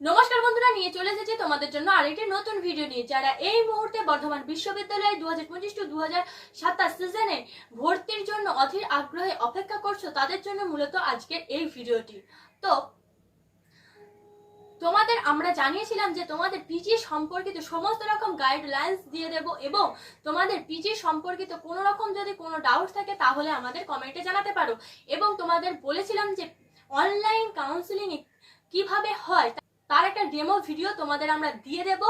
নমস্কার বন্ধুরা, নিয়ে চলে এসেছি তোমাদের জন্য আরেকটি নতুন ভিডিও নিয়ে। যারা এই মুহূর্তে বর্ধমান বিশ্ববিদ্যালয়ে দু হাজার পঁচিশ টু দু হাজার সাতাশ সিজনে ভর্তির জন্য অধীর আগ্রহে অপেক্ষা করছ, তাদের জন্য মূলত আজকের এই ভিডিওটি তো, তোমাদের আমরা জানিয়েছিলাম যে তোমাদের পিজি সম্পর্কিত সমস্ত রকম গাইডলাইন্স দিয়ে দেব এবং তোমাদের পিজি সম্পর্কিত কোনো রকম যদি কোনো ডাউট থাকে, তাহলে আমাদের কমেন্টে জানাতে পারো। এবং তোমাদের বলেছিলাম যে অনলাইন কাউন্সিলিং কীভাবে হয় তার একটা ডেমো ভিডিও তোমাদের আমরা দিয়ে দেব।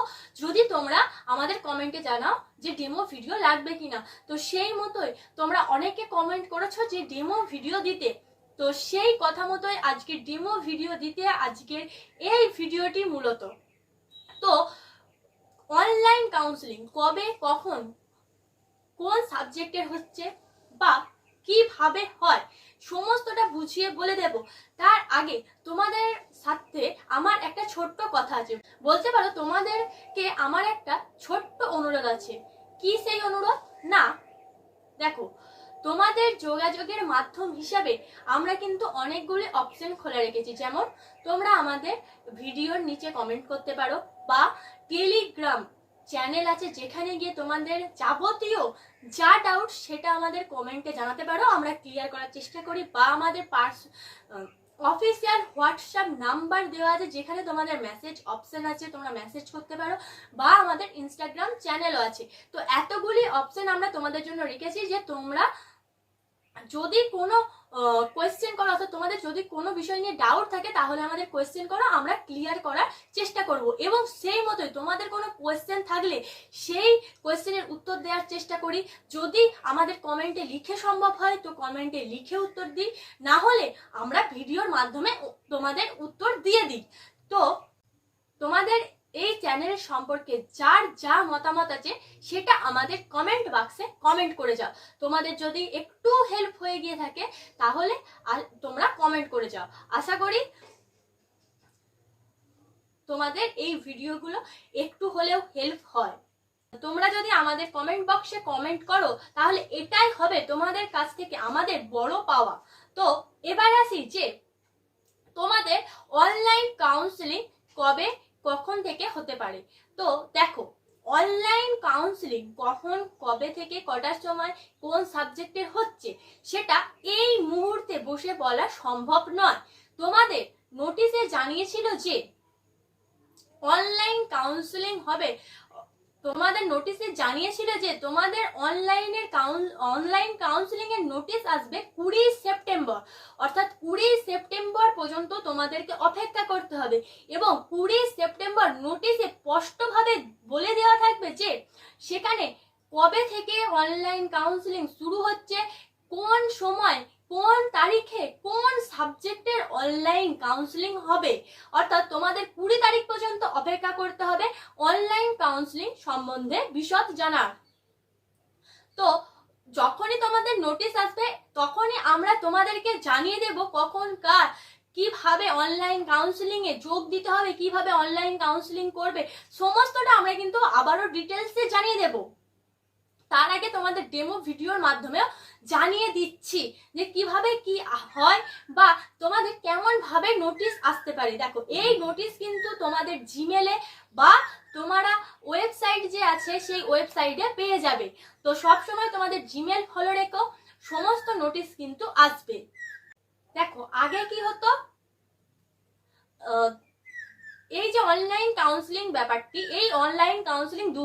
যদি তোমরা আমাদের কমেন্টে জানাও যে ডেমো ভিডিও লাগবে কিনা। তো সেই মতোই তোমরা অনেকে কমেন্ট করেছ যে ডেমো ভিডিও দিতে। তো সেই কথা মতোই আজকে ডেমো ভিডিও দিতে আজকের এই ভিডিওটি মূলত। তো অনলাইন কাউন্সিলিং কবে, কখন, কোন সাবজেক্টের হচ্ছে বা কীভাবে হয়? সমস্তটা বুঝিয়ে বলে দেব। তার আগে তোমাদের সাথে আমার একটা ছোট্ট কথা আছে। বলতে পারো তোমাদেরকে আমার একটা ছোট্ট অনুরোধ আছে। কি সেই অনুরোধ? না। দেখো, তোমাদের যোগাযোগের মাধ্যম হিসাবে আমরা কিন্তু অনেকগুলি অপশন খোলা রেখেছি। যেমন তোমরা আমাদের ভিডিওর নিচে কমেন্ট করতে পারো বা টেলিগ্রাম চ্যানেল আছে যেখানে গিয়ে তোমাদের যাবতীয় যা ডাউট সেটা আমাদের কমেন্টে জানাতে পারো। আমরা ক্লিয়ার করার চেষ্টা করি বা আমাদের পার্স অফিসিয়াল হোয়াটসঅ্যাপ নাম্বার দেওয়া আছে যেখানে তোমাদের মেসেজ অপশন আছে, তোমরা মেসেজ করতে পারো বা আমাদের ইনস্টাগ্রাম চ্যানেলও আছে। তো এতগুলি অপশান আমরা তোমাদের জন্য রেখেছি যে তোমরা যদি কোনো কোয়েশ্চেন করো, অর্থাৎ তোমাদের যদি কোনো বিষয় নিয়ে ডাউট থাকে, তাহলে আমাদের কোয়েশ্চেন করো, আমরা ক্লিয়ার করার চেষ্টা করব। এবং সেই মতোই তোমাদের কোনো কোয়েশ্চেন থাকলে সেই কোয়েশ্চেনের উত্তর দেওয়ার চেষ্টা করি। যদি আমাদের কমেন্টে লিখে সম্ভব হয়, তো কমেন্টে লিখে উত্তর দিই। না হলে আমরা ভিডিওর মাধ্যমে তোমাদের উত্তর দিয়ে দিই। তো তোমাদের এই চ্যানেল সম্পর্কে যার যা মতামত আছে, সেটা আমাদের কমেন্ট বাক্সে কমেন্ট করে যাও। তোমাদের যদি একটু হেল্প হয়ে গিয়ে থাকে, তাহলে তোমরা কমেন্ট করে যাও। আশা করি তোমাদের এই ভিডিওগুলো একটু হলেও হেল্প হয়। তোমরা যদি আমাদের কমেন্ট বক্সে কমেন্ট করো, তাহলে এটাই হবে তোমাদের কাছ থেকে আমাদের বড় পাওয়া। তো এবার আসি যে তোমাদের অনলাইন কাউন্সিলিং কবে কখন থেকে হতে পারে? তো দেখো অনলাইন কাউন্সিলিং কখন, কবে থেকে, কটার সময়, কোন সাবজেক্টে হচ্ছে, সেটা এই মুহূর্তে বসে বলা সম্ভব নয়। তোমাদের নোটিশে জানিয়েছিল যে অনলাইন কাউন্সিলিং হবে তোমাদের নোটিশে জানিয়েছিল যে তোমাদের অনলাইনের অনলাইন কাউন্সিলিং এর নোটিশ আসবে কুড়ি সেপ্টেম্বর। অর্থাৎ কুড়ি সেপ্টেম্বর পর্যন্ত তোমাদেরকে অপেক্ষা করতে হবে এবং কুড়ি সেপ্টেম্বর নোটিশে স্পষ্টভাবে বলে দেওয়া থাকবে যে সেখানে কবে থেকে অনলাইন কাউন্সিলিং শুরু হচ্ছে, কোন সময় কোন তারিখে কোন সাবজেক্টের অনলাইন কাউন্সিলিং হবে? অর্থাৎ তোমাদের কুড়ি তারিখ পর্যন্ত অপেক্ষা করতে হবে অনলাইন কাউন্সিলিং সম্বন্ধে বিশদ জানার। তো যখনই তোমাদের নোটিশ আসবে, তখনই আমরা তোমাদেরকে জানিয়ে দেব কখন, কার, কীভাবে অনলাইন কাউন্সিলিং এ যোগ দিতে হবে, কীভাবে অনলাইন কাউন্সিলিং করবে, সমস্তটা আমরা কিন্তু আবারও ডিটেলসে জানিয়ে দেব। তার আগে তোমাদের ডেমো ভিডিওর মাধ্যমেও জানিয়ে দিচ্ছি যে কীভাবে কি হয় বা তোমাদের কেমন ভাবে নোটিশ আসতে পারে। দেখো, এই নোটিশ কিন্তু তোমাদের জিমেলে বা তোমরা ওয়েবসাইট যে আছে, সেই ওয়েবসাইটে পেয়ে যাবে। তো সব সময় তোমাদের জিমেল ফলো রেখো, সমস্ত নোটিশ কিন্তু আসবে। দেখো, আগে কি হতো? এই যে অনলাইন কাউন্সিলিং ব্যাপারটি, এই অনলাইন কাউন্সিলিং দু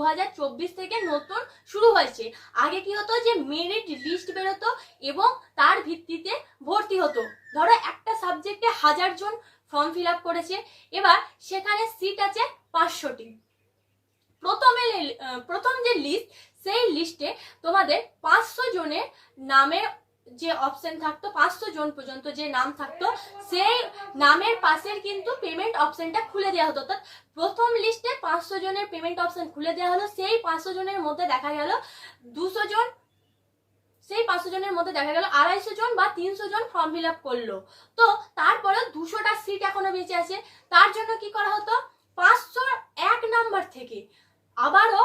থেকে নতুন শুরু হয়েছে। আগে কি হতো যে মেরিট লিস্ট বেরোতো এবং তার ভিত্তিতে ভর্তি হতো। ধরো একটা সাবজেক্টে হাজার জন ফর্ম ফিল আপ করেছে, এবার সেখানে সিট আছে পাঁচশোটি। প্রথমে প্রথম যে লিস্ট সেই লিস্টে তোমাদের পাঁচশো জনের নামের যে অপশন থাকতো, পাঁচশো জন পর্যন্ত যে নাম থাকতো, সেই নামের পাশের কিন্তু পেমেন্ট অপশনটা খুলে দেওয়া হতো। অর্থাৎ প্রথম লিস্টে পাঁচশো জনের পেমেন্ট অপশন খুলে দেওয়া হলো, সেই পাঁচশো জনের মধ্যে দেখা গেল দুশো জন, সেই পাঁচশো জনের মধ্যে দেখা গেল আড়াইশো জন বা তিনশো জন ফর্ম ফিল আপ করল। তো তারপরে দুশোটা সিট এখনও বেঁচে আছে। তার জন্য কি করা হতো? পাঁচশো এক নাম্বার থেকে আবারও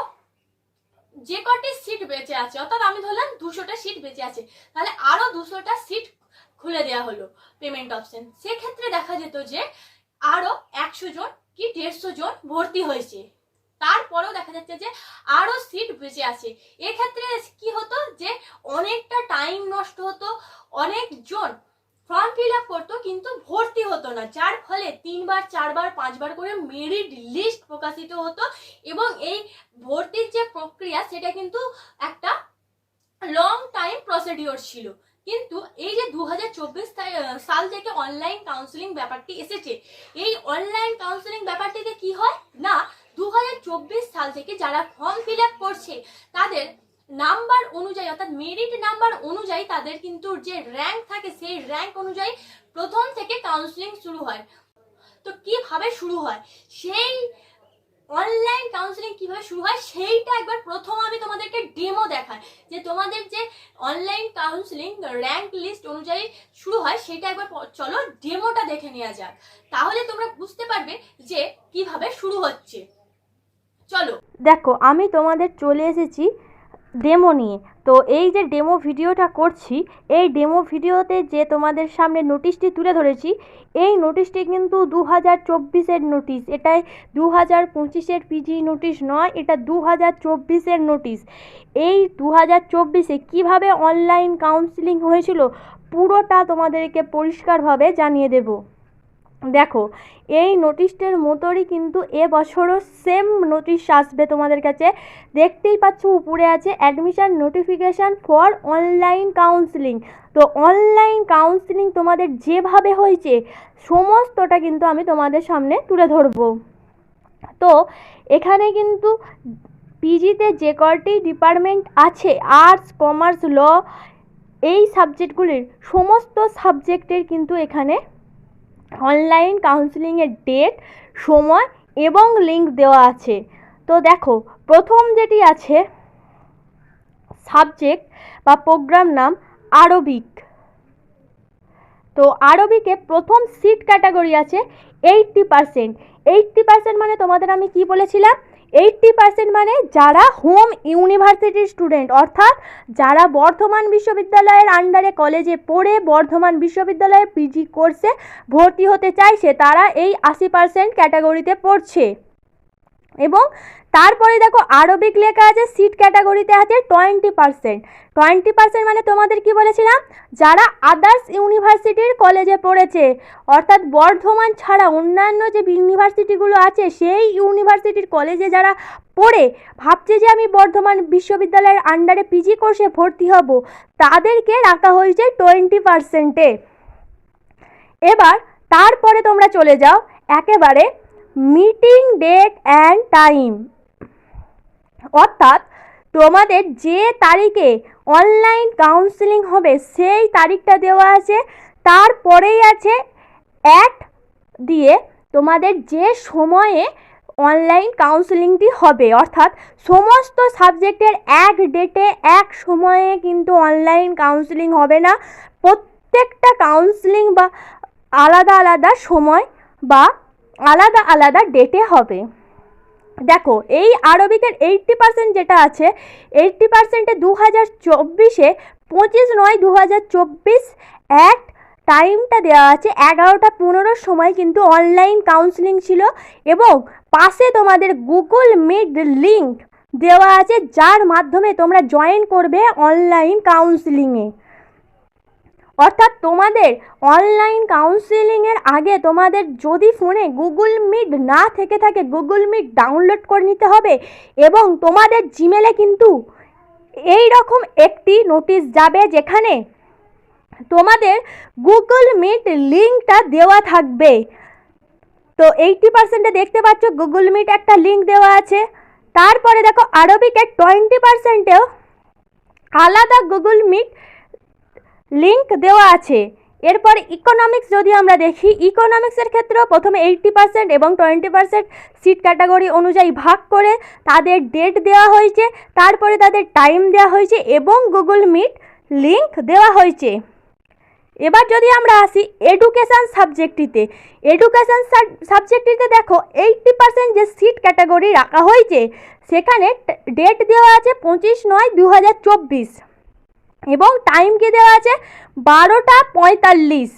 যে কটি সিট বেঁচে আছে, অর্থাৎ আমি ধরলাম দুশোটা সিট বেঁচে আছে, তাহলে আরও দুশোটা সিট খুলে দেওয়া হলো পেমেন্ট অপশন সেক্ষেত্রে দেখা যেত যে আরও একশো জন কি দেড়শো জন ভর্তি হয়েছে। তারপরেও দেখা যাচ্ছে যে আরও সিট বেঁচে আছে। এক্ষেত্রে কি হতো যে অনেকটা টাইম নষ্ট হতো, অনেকজন ফর্ম ফিল আপ করতো, কিন্তু ভর্তি হতো না। যার ফলে তিনবার, চারবার, পাঁচবার করে মেরিট লিস্ট প্রকাশিত হতো এবং এই ভর্তির যে প্রক্রিয়া, সেটা কিন্তু একটা লং টাইম প্রসিডিওর ছিল। কিন্তু এই যে দু হাজার চব্বিশ সাল থেকে অনলাইন কাউন্সিলিং ব্যাপারটি এসেছে। এই অনলাইন কাউন্সিলিং ব্যাপারটিতে কি হয়? না দু হাজার চব্বিশ সাল থেকে যারা ফর্ম ফিল আপ করছে, তাদের নাম্বার অনুযায়ী, অর্থাৎ মেরিট নাম্বার অনুযায়ী তাদের কিন্তু যে র্যাঙ্ক থাকে, সেই র্যাঙ্ক অনুযায়ী প্রথম থেকে কাউন্সিলিং শুরু হয়। তো কীভাবে শুরু হয়? সেই অনলাইন কাউন্সিলিং কীভাবে শুরু হয়? সেইটা একবার প্রথম আমি তোমাদেরকে ডেমো দেখাই। যে তোমাদের যে অনলাইন কাউন্সিলিং র্যাঙ্ক লিস্ট অনুযায়ী শুরু হয়, সেটা একবার চলো ডেমোটা দেখে নেওয়া যাক। তাহলে তোমরা বুঝতে পারবে যে কীভাবে শুরু হচ্ছে। চলো। দেখো, আমি তোমাদের চলে এসেছি ডেমো নিয়ে। তো এই যে ডেমো ভিডিওটা করছি, এই ডেমো ভিডিওতে যে তোমাদের সামনে নোটিশটি তুলে ধরেছি, এই নোটিশটি কিন্তু দু হাজার চব্বিশের নোটিশ এটাই দু হাজার পঁচিশের পিজি নোটিশ নয়, এটা দু হাজার চব্বিশের নোটিশ এই দু হাজার চব্বিশে কীভাবে অনলাইন কাউন্সিলিং হয়েছিল, পুরোটা তোমাদেরকে পরিষ্কারভাবে জানিয়ে দেবো। দেখো, এই নোটিশটার মতোই কিন্তু এবছরও সেম নোটিশ আসবে তোমাদের কাছে। দেখতেই পাচ্ছ উপরে আছে admission notification for online counselling তো অনলাইন কাউন্সিলিং তোমাদের যেভাবে হয়েছে, সমস্তটা কিন্তু আমি তোমাদের সামনে তুলে ধরবো। তো এখানে কিন্তু পিজিতে যে কটি ডিপার্টমেন্ট আছে আর্টস কমার্স ল এই সাবজেক্টগুলির সমস্ত সাবজেক্টের কিন্তু এখানে অনলাইন কাউন্সিলিংয়ের ডেট সময় এবং লিঙ্ক দেওয়া আছে। তো দেখো, প্রথম যেটি আছে সাবজেক্ট বা প্রোগ্রাম নাম আরবিক তো আরবিকে প্রথম সিট ক্যাটাগরি আছে এইট্টি পারসেন্ট এইট্টি পারসেন্ট মানে তোমাদের আমি কি বলেছিলাম? এইট্টি পার্সেন্ট মানে যারা হোম ইউনিভার্সিটির স্টুডেন্ট অর্থাৎ যারা বর্ধমান বিশ্ববিদ্যালয়ের আন্ডারে কলেজে পড়ে, বর্ধমান বিশ্ববিদ্যালয়ে পিজি কোর্সে ভর্তি হতে চাইছে, তারা এই আশি পার্সেন্ট ক্যাটাগরিতে পড়ছে। এবং তারপরে দেখো আরবিক লেখা আছে সিট ক্যাটাগরিতে আছে টোয়েন্টি পার্সেন্ট টোয়েন্টি পার্সেন্ট মানে তোমাদের কি বলেছিলাম? যারা আদার্স ইউনিভার্সিটির কলেজে পড়েছে, অর্থাৎ বর্ধমান ছাড়া অন্যান্য যে ইউনিভার্সিটিগুলো আছে, সেই ইউনিভার্সিটির কলেজে যারা পড়ে, ভাবছে যে আমি বর্ধমান বিশ্ববিদ্যালয়ের আন্ডারে পিজি কোর্সে ভর্তি হব, তাদেরকে রাখা হয়েছে টোয়েন্টি পার্সেন্টে এবার তারপরে তোমরা চলে যাও, একেবারে মিটিং ডেট অ্যান্ড টাইম। অর্থাৎ তোমাদের যে তারিখে অনলাইন কাউন্সিলিং হবে, সেই তারিখটা দেওয়া আছে। তারপরেই আছে অ্যাট দিয়ে তোমাদের যে সময়ে অনলাইন কাউন্সিলিংটি হবে, অর্থাৎ সমস্ত সাবজেক্টের এক ডেটে, এক সময়ে কিন্তু অনলাইন কাউন্সিলিং হবে না। প্রত্যেকটা কাউন্সিলিং বা আলাদা আলাদা সময় বা আলাদা আলাদা ডেটে হবে। দেখো, এই আরবিকের এইট্টি পার্সেন্ট যেটা আছে এইট্টি পার্সেন্টে দু হাজার চব্বিশে পঁচিশ নয় দু হাজার চব্বিশ এক টাইমটা দেওয়া আছে এগারোটা পনেরোর সময় কিন্তু অনলাইন কাউন্সিলিং ছিল এবং পাশে তোমাদের গুগল মিট লিঙ্ক দেওয়া আছে যার মাধ্যমে তোমরা জয়েন করবে অনলাইন কাউন্সিলিংয়ে অর্থাৎ তোমাদের অনলাইন কাউন্সিলিংয়ের আগে তোমাদের যদি ফোনে গুগল মিট না থেকে থাকে গুগল মিট ডাউনলোড করে নিতে হবে এবং তোমাদের জিমেলে কিন্তু এই রকম একটি নোটিশ যাবে যেখানে তোমাদের গুগল মিট লিঙ্কটা দেওয়া থাকবে। তো এইটটি পার্সেন্টে দেখতে পাচ্ছ গুগল মিট একটা লিঙ্ক দেওয়া আছে। তারপরে দেখো আরবিকের টোয়েন্টি পার্সেন্টেও আলাদা গুগল মিট লিঙ্ক দেওয়া আছে। এরপর ইকোনমিক্স যদি আমরা দেখি ইকোনমিক্সের ক্ষেত্রেও প্রথমে এইট্টি পার্সেন্ট এবং টোয়েন্টি পার্সেন্ট সিট ক্যাটাগরি অনুযায়ী ভাগ করে তাদের ডেট দেওয়া হয়েছে, তারপরে তাদের টাইম দেওয়া হয়েছে এবং গুগল মিট লিঙ্ক দেওয়া হয়েছে। এবার যদি আমরা আসি এডুকেশান সাবজেক্টটিতে এডুকেশান সাবজেক্টটিতে দেখো এইট্টি পার্সেন্ট যে সিট ক্যাটাগরি রাখা হয়েছে, সেখানে ডেট দেওয়া আছে পঁচিশ নয় দু হাজার চব্বিশ। এবং টাইম কি দেওয়া আছে? বারোটা পঁয়তাল্লিশ।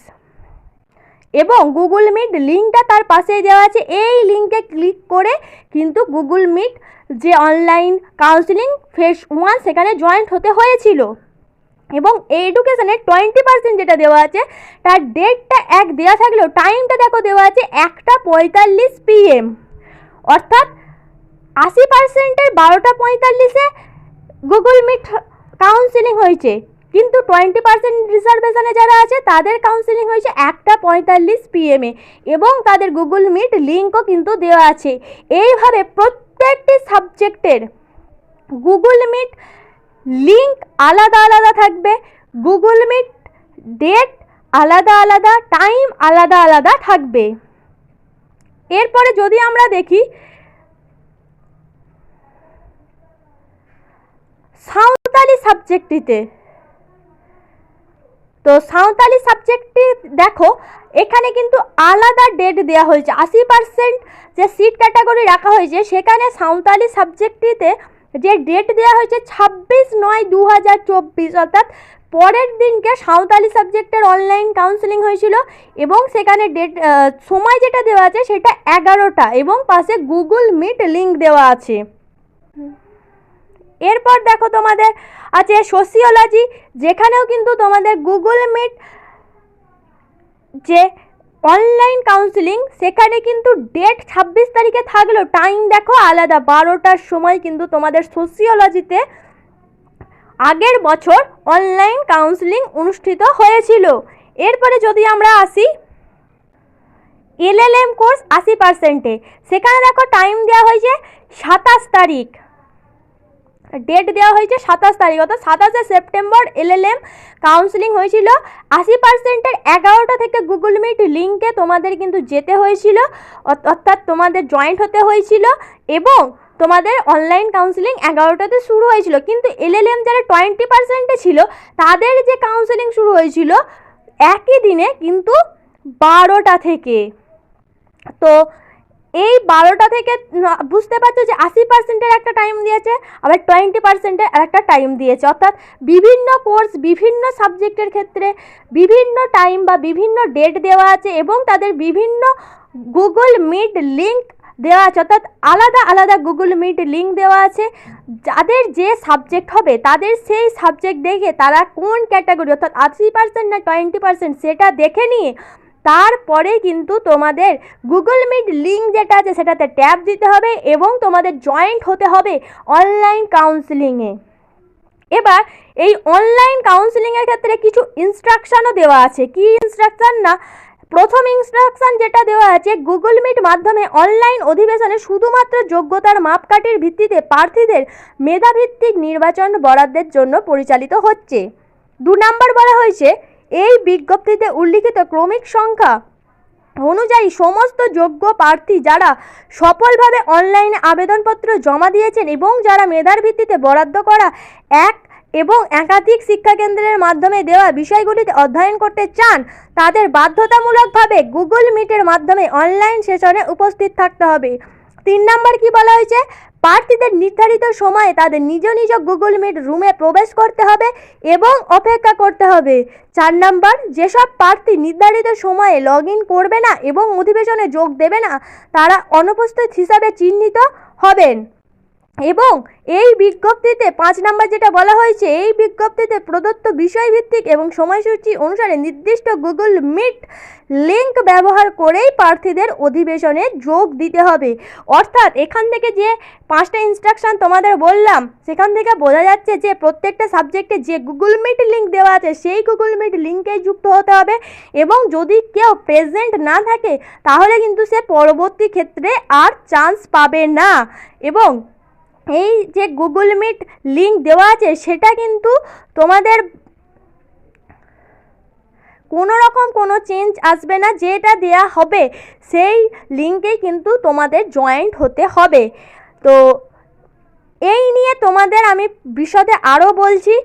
এবং গুগল মিট লিঙ্কটা তার পাশেই দেওয়া আছে। এই লিঙ্কে ক্লিক করে কিন্তু গুগল মিট যে অনলাইন কাউন্সিলিং ফেস ওয়ান সেখানে জয়েন্ট হতে হয়েছিল। এবং এডুকেশনের টোয়েন্টি পার্সেন্ট যেটা দেওয়া আছে, তার ডেটটা এক দেওয়া থাকলেও টাইমটা দেখো দেওয়া আছে একটা পঁয়তাল্লিশ পিএম অর্থাৎ আশি পার্সেন্টের বারোটা পঁয়তাল্লিশে গুগল মিট কাউন্সিলিং হয়েছে। কিন্তু টোয়েন্টি পার্সেন্ট রিজার্ভেশনে যারা আছে, তাদের কাউন্সিলিং হয়েছে একটা পঁয়তাল্লিশ পিএমে এবং তাদের গুগল মিট লিঙ্কও কিন্তু দেওয়া আছে। এইভাবে প্রত্যেকটি সাবজেক্টের গুগল মিট লিঙ্ক আলাদা আলাদা থাকবে। গুগল মিট ডেট আলাদা আলাদা টাইম আলাদা আলাদা থাকবে। এরপরে যদি আমরা দেখি সাঁওতালি সাবজেক্টটিতে তো সাঁওতালি সাবজেক্টটি দেখো, এখানে কিন্তু আলাদা ডেট দেওয়া হয়েছে। আশি পার্সেন্ট যে সিট ক্যাটাগরি রাখা হয়েছে, সেখানে সাঁওতালি সাবজেক্টটিতে যে ডেট দেওয়া হয়েছে ছাব্বিশ নয় দু হাজার চব্বিশ, অর্থাৎ পরের দিনকে সাঁওতালি সাবজেক্টের অনলাইন কাউন্সেলিং হয়েছিল এবং সেখানে ডেট সময় যেটা দেওয়া আছে সেটা এগারোটা এবং পাশে গুগল মিট লিঙ্ক দেওয়া আছে। এরপর দেখো তোমাদের আছে সোসিওলজি যেখানেও কিন্তু তোমাদের গুগল মিট যে অনলাইন কাউন্সিলিং সেখানে কিন্তু ডেট ছাব্বিশ তারিখে থাকলেও টাইম দেখো আলাদা। বারোটার সময় কিন্তু তোমাদের সোসিওলজিতে আগের বছর অনলাইন কাউন্সিলিং অনুষ্ঠিত হয়েছিল। এরপরে যদি আমরা আসি এলএলএম কোর্স আশি পার্সেন্টে সেখানে দেখো টাইম দেওয়া হয়েছে সাতাশ তারিখ। ডেট দেওয়া হয়েছে সাতাশ তারিখ, অর্থাৎ সাতাশে সেপ্টেম্বর এলএলএম কাউন্সিলিং হয়েছিল। আশি পার্সেন্টের এগারোটা থেকে গুগল মিট লিঙ্কে তোমাদের কিন্তু যেতে হয়েছিল অর্থাৎ তোমাদের জয়েন্ট হতে হয়েছিল এবং তোমাদের অনলাইন কাউন্সিলিং এগারোটাতে শুরু হয়েছিল। কিন্তু এলএলএম যারা টোয়েন্টি পার্সেন্টে ছিল, তাদের যে কাউন্সিলিং শুরু হয়েছিল একই দিনে কিন্তু বারোটা থেকে। তো এই বারোটা থেকে বুঝতে পারছ যে আশি পার্সেন্টের একটা টাইম দিয়েছে, আবার টোয়েন্টি পার্সেন্টের আর একটা টাইম দিয়েছে। অর্থাৎ বিভিন্ন কোর্স বিভিন্ন সাবজেক্টের ক্ষেত্রে বিভিন্ন টাইম বা বিভিন্ন ডেট দেওয়া আছে এবং তাদের বিভিন্ন গুগল মিট লিঙ্ক দেওয়া আছে। অর্থাৎ আলাদা আলাদা গুগল মিট লিঙ্ক দেওয়া আছে। যাদের যে সাবজেক্ট হবে, তাদের সেই সাবজেক্ট দেখে তারা কোন ক্যাটাগরি অর্থাৎ আশি পার্সেন্ট না টোয়েন্টি পার্সেন্ট সেটা দেখে নিয়ে তারপরে কিন্তু তোমাদের গুগল মিট লিঙ্ক যেটা আছে সেটাতে ট্যাপ দিতে হবে এবং তোমাদের জয়েন্ট হতে হবে অনলাইন কাউন্সিলিংয়ে এবার এই অনলাইন কাউন্সিলিংয়ের ক্ষেত্রে কিছু ইনস্ট্রাকশানও দেওয়া আছে। কি ইনস্ট্রাকশান না? প্রথম ইনস্ট্রাকশন যেটা দেওয়া আছে গুগল মিট মাধ্যমে অনলাইন অধিবেশনে শুধুমাত্র যোগ্যতার মাপকাঠির ভিত্তিতে প্রার্থীদের মেধাভিত্তিক নির্বাচন বরাদ্দের জন্য পরিচালিত হচ্ছে। দু নম্বর বলা হয়েছে এই বিজ্ঞপ্তিতে উল্লিখিত ক্রমিক সংখ্যা অনুযায়ী সমস্ত যোগ্য প্রার্থী যারা সফলভাবে অনলাইনে আবেদনপত্র জমা দিয়েছেন এবং যারা মেধার ভিত্তিতে বরাদ্দ করা এক এবং একাধিক শিক্ষাকেন্দ্রের মাধ্যমে দেওয়া বিষয়গুলিতে অধ্যয়ন করতে চান, তাদের বাধ্যতামূলকভাবে গুগল মিটের মাধ্যমে অনলাইন সেশনে উপস্থিত থাকতে হবে। তিন নম্বর কি বলা হয়েছে? প্রার্থীদের নির্ধারিত সময়ে তাদের নিজ নিজ গুগল মিট রুমে প্রবেশ করতে হবে এবং অপেক্ষা করতে হবে। চার নাম্বার, যেসব প্রার্থী নির্ধারিত সময়ে লগ করবে না এবং অধিবেশনে যোগ দেবে না, তারা অনুপস্থিত হিসাবে চিহ্নিত হবেন। এবং এই বিজ্ঞপ্তিতে পাঁচ নাম্বার যেটা বলা হয়েছে, এই বিজ্ঞপ্তিতে প্রদত্ত বিষয়ভিত্তিক এবং সময়সূচি অনুসারে নির্দিষ্ট গুগল মিট লিঙ্ক ব্যবহার করেই প্রার্থীদের অধিবেশনে যোগ দিতে হবে। অর্থাৎ এখান থেকে যে পাঁচটা ইনস্ট্রাকশন তোমাদের বললাম, সেখান থেকে বোঝা যাচ্ছে যে প্রত্যেকটা সাবজেক্টে যে গুগল মিট লিঙ্ক দেওয়া আছে, সেই গুগল মিট লিঙ্কেই যুক্ত হতে হবে এবং যদি কেউ প্রেজেন্ট না থাকে, তাহলে কিন্তু সে পরবর্তী ক্ষেত্রে আর চান্স পাবে না। এবং এই যে গুগল মিট লিঙ্ক দেওয়া আছে, সেটা কিন্তু তোমাদের কোনো রকম কোনো চেঞ্জ আসবে না, যেটা দেয়া হবে, সেই লিঙ্কেই কিন্তু তোমাদের জয়েন্ট হতে হবে। তো এই নিয়ে তোমাদের আমি বিশদে আরও বলছি।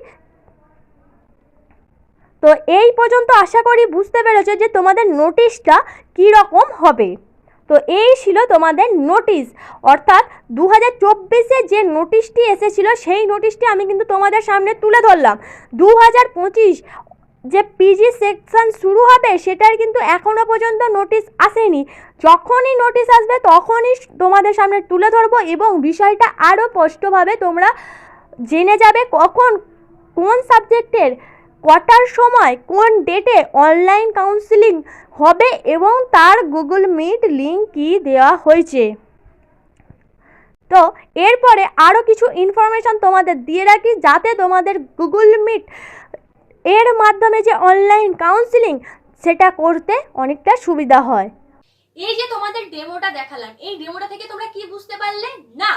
তো এই পর্যন্ত আশা করি বুঝতে পেরেছ যে তোমাদের নোটিশটা কী রকম হবে। তো এই ছিল তোমাদের নোটিশ অর্থাৎ দু হাজার চব্বিশে যে নোটিশটি এসেছিল, সেই নোটিশটি আমি কিন্তু তোমাদের সামনে তুলে ধরলাম। দু হাজার পঁচিশ যে পিজি সেকশন শুরু হবে, সেটার কিন্তু এখনও পর্যন্ত নোটিশ আসেনি। যখনই নোটিশ আসবে, তখনই তোমাদের সামনে তুলে ধরবো এবং বিষয়টা আরও স্পষ্টভাবে তোমরা জেনে যাবে কখন কোন সাবজেক্টের কটার সময় কোন ডেটে অনলাইন কাউন্সিলিং হবে এবং তার গুগল মিট লিঙ্ক কি দেওয়া হয়েছে? তো এরপরে আরও কিছু ইনফরমেশন তোমাদের দিয়ে রাখি যাতে তোমাদের গুগল মিট এর মাধ্যমে যে অনলাইন কাউন্সিলিং সেটা করতে অনেকটা সুবিধা হয়। এই যে তোমাদের ডেমোটা দেখালাম, এই ডেমোটা থেকে তোমরা কি বুঝতে পারলে? না,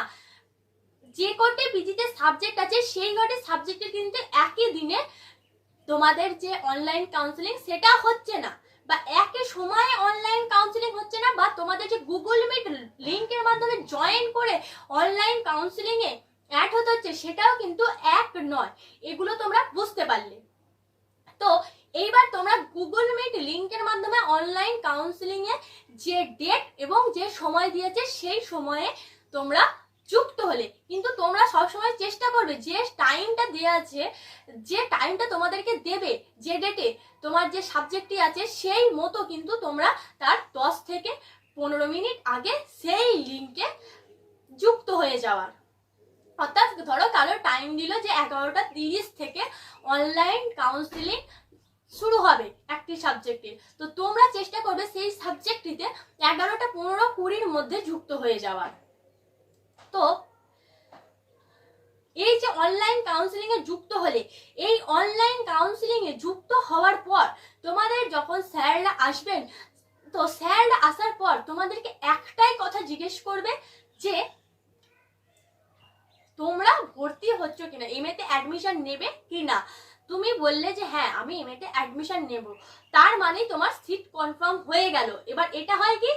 যে কটে পিজিতে সাবজেক্ট আছে, সেই কটে সাবজেক্টের কিন্তু একই দিনে তোমাদের যে অনলাইন কাউন্সিলিং সেটা হচ্ছে না, বা একই সময়ে অনলাইন কাউন্সিলিং হচ্ছে না, বা তোমাদের যে গুগল মিট লিংকের মাধ্যমে জয়েন করে অনলাইন কাউন্সিলিং এ অ্যাড হতে হচ্ছে, সেটাও কিন্তু এক নয়। এগুলো তোমরা বুঝতে পারলে। তো এইবার তোমরা গুগল মিট লিংকের মাধ্যমে অনলাইন কাউন্সিলিং এ যে ডেট এবং যে সময় দিয়েছে, সেই সময়ে তোমরা যুক্ত হলে, কিন্তু তোমরা সবসময় চেষ্টা করবে যে টাইমটা দেওয়া আছে, যে টাইমটা তোমাদেরকে দেবে, যে ডেটে তোমার যে সাবজেক্টটি আছে, সেই মতো কিন্তু তোমরা তার দশ থেকে পনেরো মিনিট আগে সেই লিঙ্কে যুক্ত হয়ে যাওয়ার। অর্থাৎ ধরো কারও টাইম দিল যে এগারোটা তিরিশ থেকে অনলাইন কাউন্সিলিং শুরু হবে একটি সাবজেক্টে তো তোমরা চেষ্টা করবে সেই সাবজেক্টটিতে এগারোটা পনেরো কুড়ির মধ্যে যুক্ত হয়ে যাওয়ার। তো এই যে অনলাইন কাউন্সিলিং এ যুক্ত হলে, এই অনলাইন কাউন্সিলিং এ যুক্ত হওয়ার পর তোমাদের যখন স্যাররা আসবেন, তো স্যাররা আসার পর তোমাদেরকে একটাই কথা জিজ্ঞেস করবে যে, তোমরা ভর্তি হচ্ছ কিনা? এমএতে অ্যাডমিশন নেবে কিনা? তুমি বললে যে হ্যাঁ আমি এমএতে অ্যাডমিশন নেব। তার মানে তোমার সিট কনফার্ম হয়ে গেল। এবার এটা হয় কি?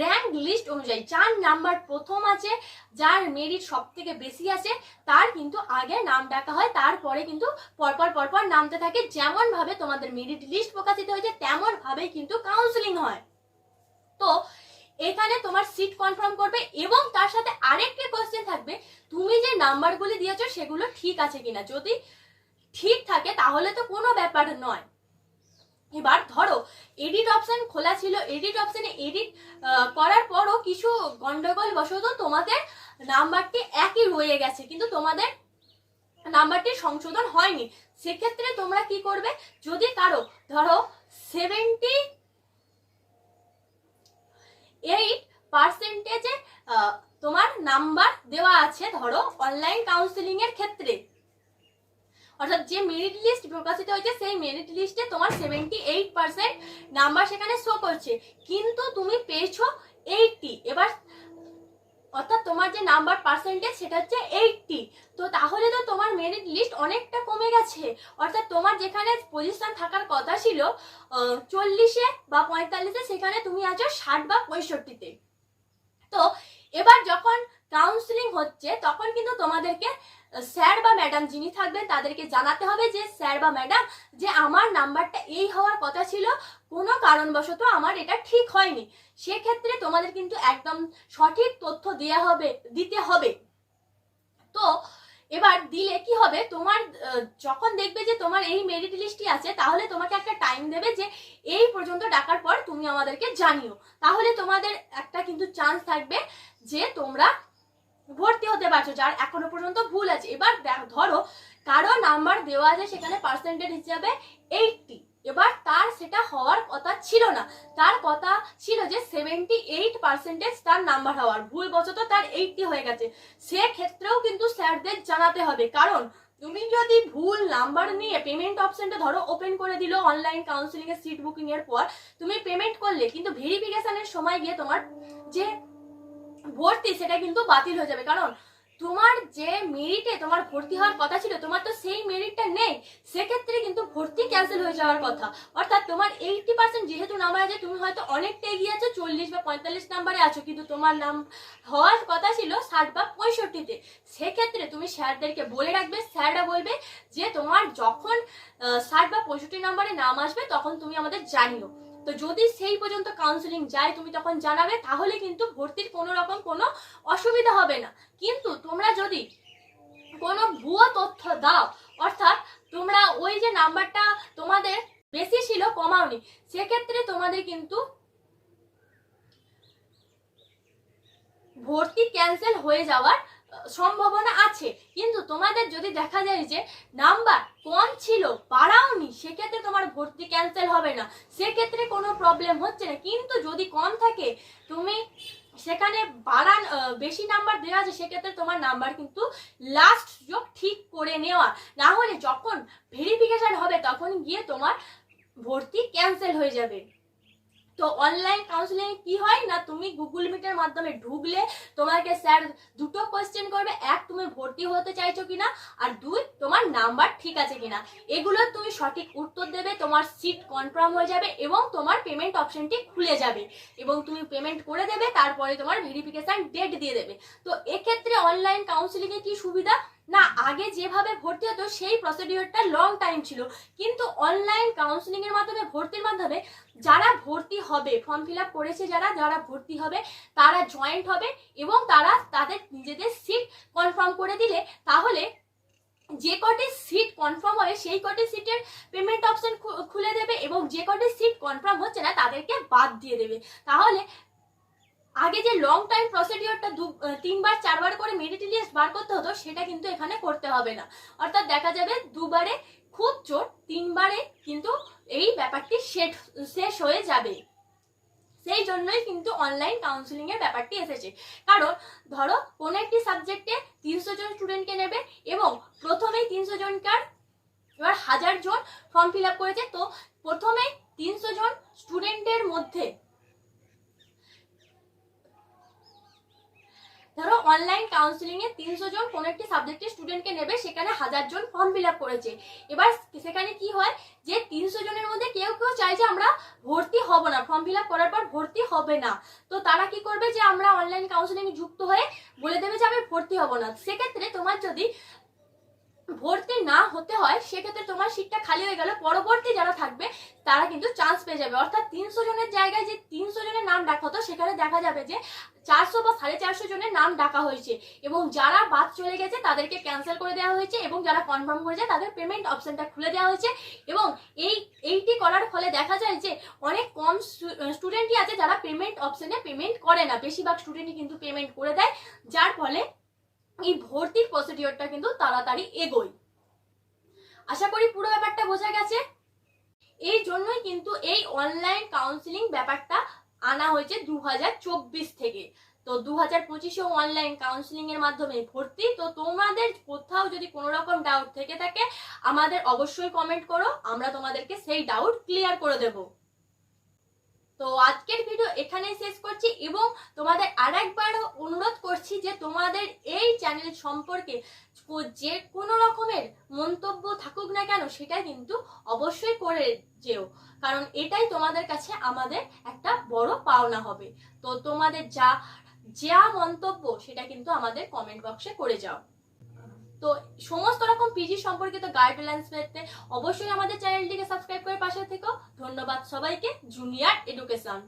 র্যাঙ্ক লিস্ট অনুযায়ী। যার নাম্বার প্রথম আছে, যার মেরিট সব থেকে বেশি আছে, তার কিন্তু আগে নাম ডাকা হয়, তারপরে কিন্তু পরপর পরপর নামতে থাকে। যেমন ভাবে তোমাদের মেরিট লিস্ট প্রকাশিত হয়েছে তেমন ভাবে কিন্তু কাউন্সিলিং হয়। তো এখানে তোমার সিট কনফার্ম করবে এবং তার সাথে আরেকটি কোয়েশ্চেন থাকবে। তুমি যে নাম্বারগুলি দিয়েছ, সেগুলো ঠিক আছে কিনা? যদি ঠিক থাকে, তাহলে তো কোনো ব্যাপার নয়। এবার ধরো এডিট অপশন খোলা ছিল এডিট অপশনে এডিট করার পরও কিছু গন্ডগোল বশত তোমাদের নাম্বারটি একই রয়ে গেছে, কিন্তু তোমাদের নাম্বারটি সংশোধন হয়নি। সেক্ষেত্রে তোমরা কি করবে? যদি কারও, ধরো সেভেন্টি এইট পার্সেন্টেজে তোমার নাম্বার দেওয়া আছে, ধরো অনলাইন কাউন্সিলিং এর ক্ষেত্রে। অর্থাৎ যে মেরিট লিস্ট প্রকাশিত হয়েছে, সেই মেরিট লিস্টে তোমার সেভেন্টি এইট পার্সেন্ট নাম্বার সেখানে শো করছে। কিন্তু তুমি পেয়েছ এইটটি এবার অর্থাৎ তোমার যে নাম্বার পার্সেন্টেজ সেটা হচ্ছে এইটটি তো তাহলে তো তোমার মেরিট লিস্ট অনেকটা কমে গেছে। অর্থাৎ তোমার যেখানে পজিশন থাকার কথা ছিল চল্লিশে বা পঁয়তাল্লিশে, সেখানে তুমি আছো ষাট বা পঁয়ষট্টিতে। তো এবার যখন কাউন্সিলিং হচ্ছে, তখন কিন্তু তোমাদেরকে স্যার বা ম্যাডাম যিনি থাকবেন, তাদেরকে জানাতে হবে যে স্যার বা ম্যাডাম, যে আমার নাম্বারটা এই হওয়ার কথা ছিল, কোনো কারণবশত আমার এটা ঠিক হয়নি। সেক্ষেত্রে তোমাদের কিন্তু একদম সঠিক তথ্য দেওয়া হবে, দিতে হবে। তো এবার দিলে কি হবে? তোমার যখন দেখবে যে তোমার এই মেরিট লিস্টটি আছে, তাহলে তোমাকে একটা টাইম দেবে যে এই পর্যন্ত ডাকার পর তুমি আমাদেরকে জানিও। তাহলে তোমাদের একটা কিন্তু চান্স থাকবে যে তোমরা ভর্তি হতে পারছ, যার এখনও পর্যন্ত ভুল আছে। এবার ধরো, কারও নাম্বার দেওয়া আছে সেখানে পার্সেন্টেজ হিসাবে এইটটি এবার তার সেটা হওয়ার কথা ছিল না। তার কথা ছিল যে সেভেন্টি এইট পার্সেন্টেজ তার নাম্বার হওয়ার। ভুল বশত তার এইটটি হয়ে গেছে। সেক্ষেত্রেও কিন্তু স্যারদের জানাতে হবে। কারণ, তুমি যদি ভুল নাম্বার নিয়ে পেমেন্ট অপশনটা ধরো ওপেন করে দিল অনলাইন কাউন্সিলিং এর সিট বুকিং এর পর, তুমি পেমেন্ট করলে, কিন্তু ভেরিফিকেশনের সময় গিয়ে তোমার যে ভর্তি, সেটা কিন্তু বাতিল হয়ে যাবে। কারণ তোমার যে মেরিটে তোমার ভর্তি হওয়ার কথা ছিল, তোমার তো সেই মেরিটটা নেই। সেক্ষেত্রে কিন্তু ভর্তি ক্যান্সেল হয়ে যাওয়ার কথা। অর্থাৎ তোমার এইটটি পার্সেন্ট যেহেতু নাম্বার আছে, তুমি হয়তো অনেকটা এগিয়ে আছো, চল্লিশ বা পঁয়তাল্লিশ নাম্বারে আছো, কিন্তু তোমার নাম হওয়ার কথা ছিল ষাট বা পঁয়ষট্টিতে। সেক্ষেত্রে তুমি স্যারদেরকে বলে রাখবে, স্যাররা বলবে যে তোমার যখন ষাট বা পঁয়ষট্টি নাম্বারে নাম আসবে, তখন তুমি আমাদের জানিও। তো যদি সেই পর্যন্ত কাউন্সিলিং যায়, তুমি তখন জানাবে, তাহলে কিন্তু ভর্তির কোনো রকম কোনো অসুবিধা হবে না। কিন্তু তোমরা যদি কোনো ভুয়ো তথ্য দাও, অর্থাৎ তোমরা ওই যে নাম্বারটা তোমাদের বেশি ছিল, কমাওনি, সেক্ষেত্রে তোমাদের কিন্তু ভর্তি ক্যান্সেল হয়ে যাওয়ার সম্ভাবনা আছে। কিন্তু তোমাদের যদি দেখা যায় যে নাম্বার কম ছিল, বাড়াওনি, সেক্ষেত্রে তোমার ভর্তি ক্যান্সেল হবে না। সেক্ষেত্রে কোনো প্রবলেম হচ্ছে না। কিন্তু যদি কম থাকে, তুমি সেখানে বাড়ান বেশি নাম্বার দেওয়া আছে, সেক্ষেত্রে তোমার নাম্বার কিন্তু লাস্ট যোগ ঠিক করে নেওয়া। না হলে যখন ভেরিফিকেশন হবে, তখন গিয়ে তোমার ভর্তি ক্যান্সেল হয়ে যাবে। তো অনলাইন কাউন্সিলিং কি হয় না, তুমি গুগল মিটের মাধ্যমে ঢুকলে তোমাকে স্যার দুটো কোয়েশ্চেন করবে, এক তুমি ভর্তি হতে চাইছো কিনা, আর দুই তোমার নাম্বার ঠিক আছে কিনা। এগুলো তুমি সঠিক উত্তর দেবে, তোমার সিট কনফার্ম হয়ে যাবে এবং তোমার পেমেন্ট অপশনটি খুলে যাবে। এবং তুমি পেমেন্ট করে দেবে, তারপরে তোমার ভেরিফিকেশান ডেট দিয়ে দেবে। তো এক্ষেত্রে অনলাইন কাউন্সিলিং এ কি সুবিধা? না, আগে যেভাবে ভর্তি হতো, সেই প্রসিডিওরটা লং টাইম ছিল। কিন্তু অনলাইন কাউন্সিলিং এর মাধ্যমে, ভর্তির মাধ্যমে যারা ভর্তি হবে ফর্ম ফিল আপ করেছে যারা যারা ভর্তি হবে, তারা জয়েন্ট হবে এবং তারা তাদের নিজেদের সিট কনফার্ম করে দিলে, তাহলে যে কটি সিট কনফার্ম হবে, সেই কটি সিটের পেমেন্ট অপশন খুলে দেবে এবং যে কটি সিট কনফার্ম হচ্ছে না, তাদেরকে বাদ দিয়ে দেবে। তাহলে আগে যে লং টাইম প্রসিডিওরটা দু তিনবার, চারবার করে মেরিট লিস্ট বার করতে হতো, সেটা কিন্তু এখানে করতে হবে না। অর্থাৎ দেখা যাবে দুবারে খুব জোর, তিনবারে কিন্তু এই ব্যাপারটি শেষ শেষ হয়ে যাবে। সেই জন্যই কিন্তু অনলাইন কাউন্সিলিং এর ব্যাপারটি এসেছে। কারণ, ধরো, কোনো একটি সাবজেক্টে তিনশো জন স্টুডেন্টকে নেবে এবং প্রথমেই তিনশো জনকার এবার হাজার জন ফর্ম ফিল আপ করেছে, তো প্রথমেই তিনশো জন স্টুডেন্টের মধ্যে ধরো অনলাইন কাউন্সিলিং এ তিনশো জন কোন একটি সাবজেক্টের স্টুডেন্টকে নেবে, সেখানে হাজার জন ফর্ম ফিল আপ করেছে। এবার সেখানে কি হয় যে তিনশো জনের মধ্যে কেউ কেউ চায় যে আমরা ভর্তি হব না ফর্ম ফিল আপ করার পর ভর্তি হবে না। তো তারা কি করবে যে আমরা অনলাইন কাউন্সিলিং যুক্ত হয়ে বলে দেবে যে আমি ভর্তি হব না। সেক্ষেত্রে তোমার যদি ভর্তি না হতে হয়, সেক্ষেত্রে তোমার সিটটা খালি হয়ে গেল। পরবর্তী যারা থাকবে, তারা কিন্তু চান্স পেয়ে যাবে। অর্থাৎ তিনশো জনের জায়গায় যে তিনশো জনের নাম ডাকা হতো, সেখানে দেখা যাবে যে চারশো বা সাড়ে চারশো জনের নাম ডাকা হয়েছে। এবং যারা বাদ চলে গেছে, তাদেরকে ক্যান্সেল করে দেওয়া হয়েছে এবং যারা কনফার্ম করেছে, তাদের পেমেন্ট অপশনটা খুলে দেওয়া হয়েছে। এবং এই, এইটি করার ফলে দেখা যায় যে অনেক কম স্টুডেন্টই আছে যারা পেমেন্ট অপশনে পেমেন্ট করে না। বেশিরভাগ স্টুডেন্টই কিন্তু পেমেন্ট করে দেয়। যার ফলে এই ভর্তির প্রসিডিওরটা কিন্তু তাড়াতাড়ি এগোয়। আশা করি পুরো ব্যাপারটা বোঝা গেছে। এই জন্যই কিন্তু এই অনলাইন কাউন্সিলিং ব্যাপারটা আনা হয়েছে দু হাজার চব্বিশ থেকে। তো দু হাজার পঁচিশেও অনলাইন কাউন্সিলিং এর মাধ্যমে ভর্তি। তো তোমাদের কোথাও যদি কোনো রকম ডাউট থেকে থাকে, আমাদের অবশ্যই কমেন্ট করো। আমরা তোমাদেরকে সেই ডাউট ক্লিয়ার করে দেব। তো আজকের ভিডিও এখানেই শেষ করছি এবং তোমাদের আর আরেকবারও অনুরোধ করছি যে তোমাদের এই চ্যানেল সম্পর্কে যে কোনো রকমের মন্তব্য থাকুক না কেন, সেটা কিন্তু অবশ্যই করে যেও। কারণ এটাই তোমাদের কাছে আমাদের একটা বড় পাওনা হবে। তো তোমাদের যা যা মন্তব্য, সেটা কিন্তু আমাদের কমেন্ট বক্সে করে যাও। তো সমস্ত রকম পিজি সম্পর্কিত গাইডলাইন্স পেতে অবশ্যই আমাদের চ্যানেলটিকে সাবস্ক্রাইব করে পাশে থেকো। ধন্যবাদ সবাইকে জুনিয়র এডুকেশন